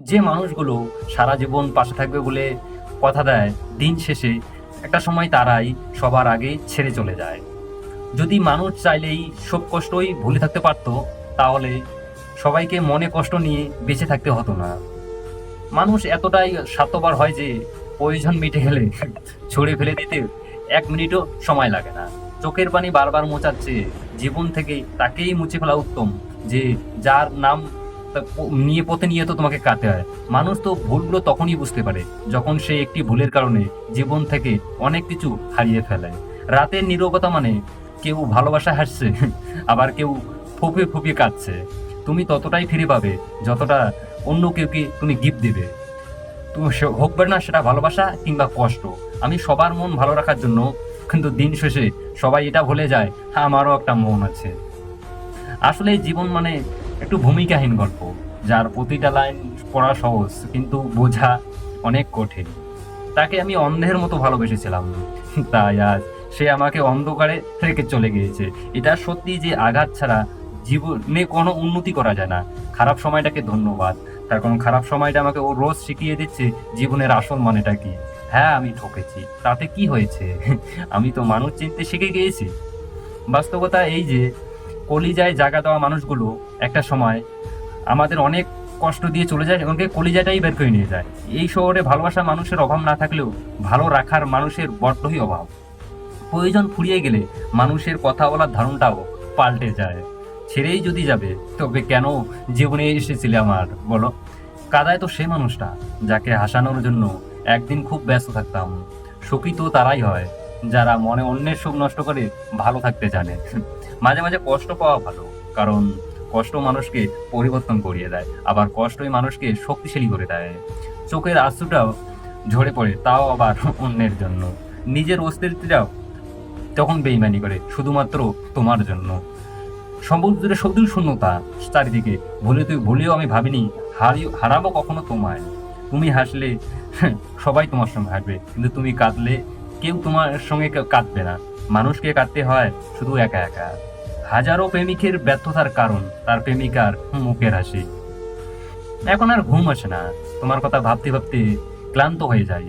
যে মানুষগুলো সারা জীবন পাশে থাকবে বলে কথা দেয়, দিন শেষে একটা সময় তারাই সবার আগে ছেড়ে চলে যায়। যদি মানুষ চাইলেই সব কষ্টই ভুলে থাকতে পারতো, তাহলে সবাইকে মনে কষ্ট নিয়ে বেঁচে থাকতে হতো না। মানুষ এতটাই স্বার্থপর হয় যে প্রয়োজন মিটে গেলে ছড়ে ফেলে দিতে এক মিনিটও সময় লাগে না। চোখের পানি বারবার মোচাচ্ছে, জীবন থেকে তাকেই মুছে ফেলা উত্তম যে যার নাম নিয়ে পথে নিয়ে তো তোমাকে কাটতে হয়। মানুষ তো ভুলগুলো তখনই বুঝতে পারে, যখন সে একটি ভুলের কারণে জীবন থেকে অনেক কিছু হারিয়ে ফেলে রাতের নীরবতা মানে কেউ ভালোবাসা হাসছে, আবার কেউ ফুপিয়ে ফুপিয়ে কাঁদছে। তুমি ততটাই ফিরে পাবে, যতটা অন্য কেউকে তুমি গিফট দিবে। তুমি হোক না, সেটা ভালোবাসা কিংবা কষ্ট। আমি সবার মন ভালো রাখার জন্য কিন্তু দিন শেষে সবাই এটা ভুলে যায় হ্যাঁ আমারও একটা মন আছে। আসলে জীবন মানে একটু ভূমিকাহীন গল্প, যার প্রতিটা লাইন পড়া সহজ, কিন্তু বোঝা অনেক কঠিন। তাকে আমি অন্ধের মতো ভালোবেসেছিলাম। তাই আজ সে আমাকে অন্ধকারে রেখে চলে গিয়েছে। এটা সত্যি যে আঘাত ছাড়া জীবনে কোনো উন্নতি করা যায় না। খারাপ সময়টাকে ধন্যবাদ। তার কারণ খারাপ সময়টা আমাকে ও রোজ শিখিয়ে দিচ্ছে জীবনের আসল মানেটা কি। হ্যাঁ আমি ঠকেছি। তাতে কি হয়েছে? আমি তো মানুষ চিনতে শিখে গিয়েছি। বাস্তবতা এই যে কলিজায় জায়গা দেওয়া মানুষগুলো একটা সময় আমাদের অনেক কষ্ট দিয়ে চলে যায় এমনকি কলিজাটাই বের করে নিয়ে যায়। এই শহরে ভালোবাসা মানুষের অভাব না থাকলেও ভালো রাখার মানুষের বড্ডই অভাব। প্রয়োজন ফুরিয়ে গেলে মানুষের কথা বলার ধারণটাও পাল্টে যায়। ছেড়েই যদি যাবে, তবে কেন জীবনে এসেছিলে আমার, বলো? কাদায় তো সে মানুষটা, যাকে হাসানোর জন্য একদিন খুব ব্যস্ত থাকতাম। সুখী তো তারাই হয়, যারা মনে অন্যের সুখ নষ্ট করে ভালো থাকতে জানে। মাঝে মাঝে কষ্ট পাওয়া ভালো, কারণ কষ্ট মানুষকে পরিবর্তন করিয়ে দেয়, আবার কষ্টই মানুষকে শক্তিশালী করে দেয়। চোখের আঁসুটাও ঝরে পড়ে, তাও আবার অন্যের জন্য। নিজের অস্তিত্বটাও তখন বেইমানি করে, শুধুমাত্র তোমার জন্য। সম্পদ জুড়ে শুধু শূন্যতা চারিদিকে, ভুলে তুই ভুলেও আমি ভাবিনি, হারি হারাবো কখনো তোমায়। তুমি হাসলে সবাই তোমার সঙ্গে হাসবে, কিন্তু তুমি কাঁদলে কেউ তোমার সঙ্গে কাঁদবে না। মানুষকে কাঁদতে হয় শুধু একা একা। হাজারো প্রেমিকের ব্যর্থতার কারণ তার প্রেমিকার মুখের হাসি। এখন আর ঘুম আসে না। তোমার কথা ভাবতে ভাবতে ক্লান্ত হয়ে যায়।